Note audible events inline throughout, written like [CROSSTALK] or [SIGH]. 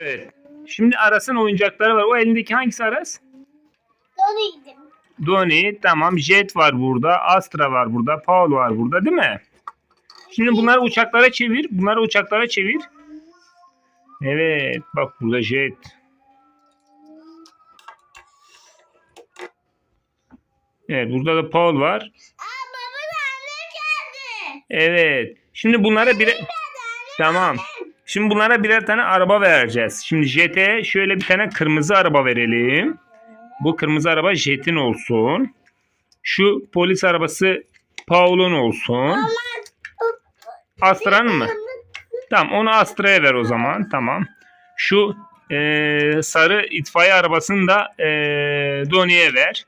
Evet. Şimdi Aras'ın oyuncakları var. O elindeki hangisi Aras? Doluydım. Donnie, tamam. Jet var burada. Astra var burada. Paul var burada değil mi? Şimdi bunları uçaklara çevir. Bunları uçaklara çevir. Evet. Bak burada jet. Evet. Burada da Paul var. Aa baba da annem geldi. Evet. Şimdi bunlara bir Tamam. Şimdi bunlara birer tane araba vereceğiz. Şimdi Jet'e şöyle bir tane kırmızı araba verelim. Bu kırmızı araba Jet'in olsun. Şu polis arabası Paul'un olsun. Astra'nın mı? Tamam onu Astra'ya ver o zaman. Tamam. Şu eee, sarı itfaiye arabasını da eee Donnie'ye ver.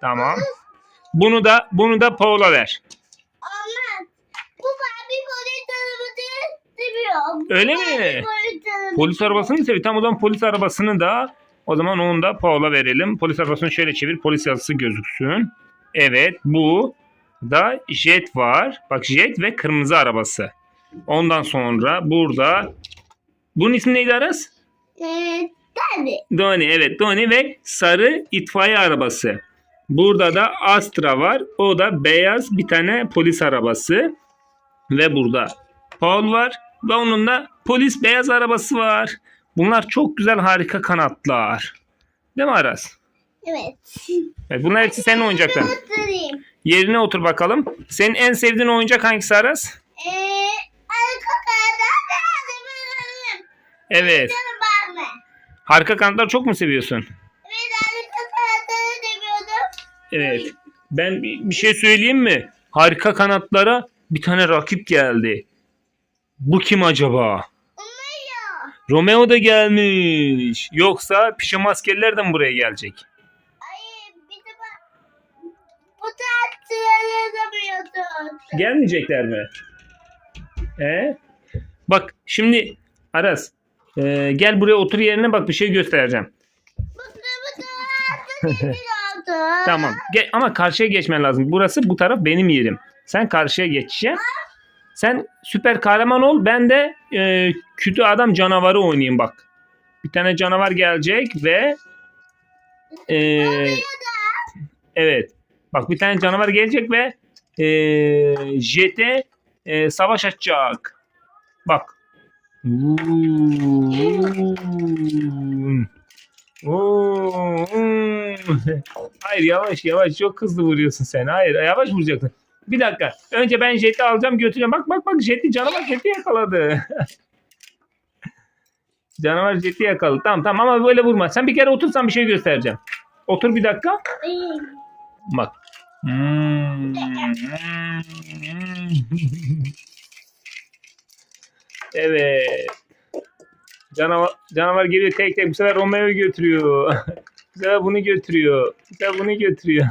Tamam. Bunu da bunu da Paul'a ver. Olmaz. Bu Barbie polis arabası Öyle mi? Polis arabası. Polis arabasını seviyor? Tamam o zaman polis arabasını da o zaman onu da Paul'a verelim. Polis arabasını şöyle çevir. Polis yazısı gözüksün. Evet bu da jet var. Bak jet ve kırmızı arabası. Ondan sonra burada bunun ismi neydi Aras? Ee, tabii. Donnie evet Donnie ve sarı itfaiye arabası. Burada da Astra var. O da beyaz bir tane polis arabası. Ve burada Paul var. Ve onun da polis beyaz arabası var. Bunlar çok güzel harika kanatlar. Değil mi Aras? Evet. Evet, bunlar hepsi senin oyuncakların. Oturayım. Yerine otur bakalım. Senin en sevdiğin oyuncak hangisi Aras? Ee, arka kanatlar. Evet. Harika kanatlar çok mu seviyorsun? Evet arka kanatları seviyordum. Evet. Ben bir şey söyleyeyim mi? Harika kanatlara bir tane rakip geldi. Bu kim acaba? Umuyor. Romeo da gelmiş. Yoksa pijama askerler de mi buraya gelecek? Ay bir de bak. Bu tartışmaları yapıyordun. Gelmeyecekler mi? He? Bak şimdi Aras e, gel buraya otur yerine bak bir şey göstereceğim. Tamam. Ge- ama karşıya geçmen lazım. Burası bu taraf benim yerim. Sen karşıya geçeceksin. Sen süper kahraman ol. Ben de e, kötü adam canavarı oynayayım bak. Bir tane canavar gelecek ve e, evet. Bak bir tane canavar gelecek ve e, jete e, savaş açacak. Bak. Hayır yavaş yavaş çok hızlı vuruyorsun sen. Hayır yavaş vuracaksın. Bir dakika. Önce ben jeti alacağım götüreceğim. Bak bak bak jeti canavar jeti yakaladı. [LAUGHS] canavar jeti yakaladı. Tamam tamam ama böyle vurma. Sen bir kere otursan bir şey göstereceğim. Otur bir dakika. Bak. Hmm. evet. Canavar, canavar geliyor tek tek. Bu sefer Romeo'yu götürüyor. [LAUGHS] Bu sefer bunu götürüyor. Bu sefer bunu götürüyor.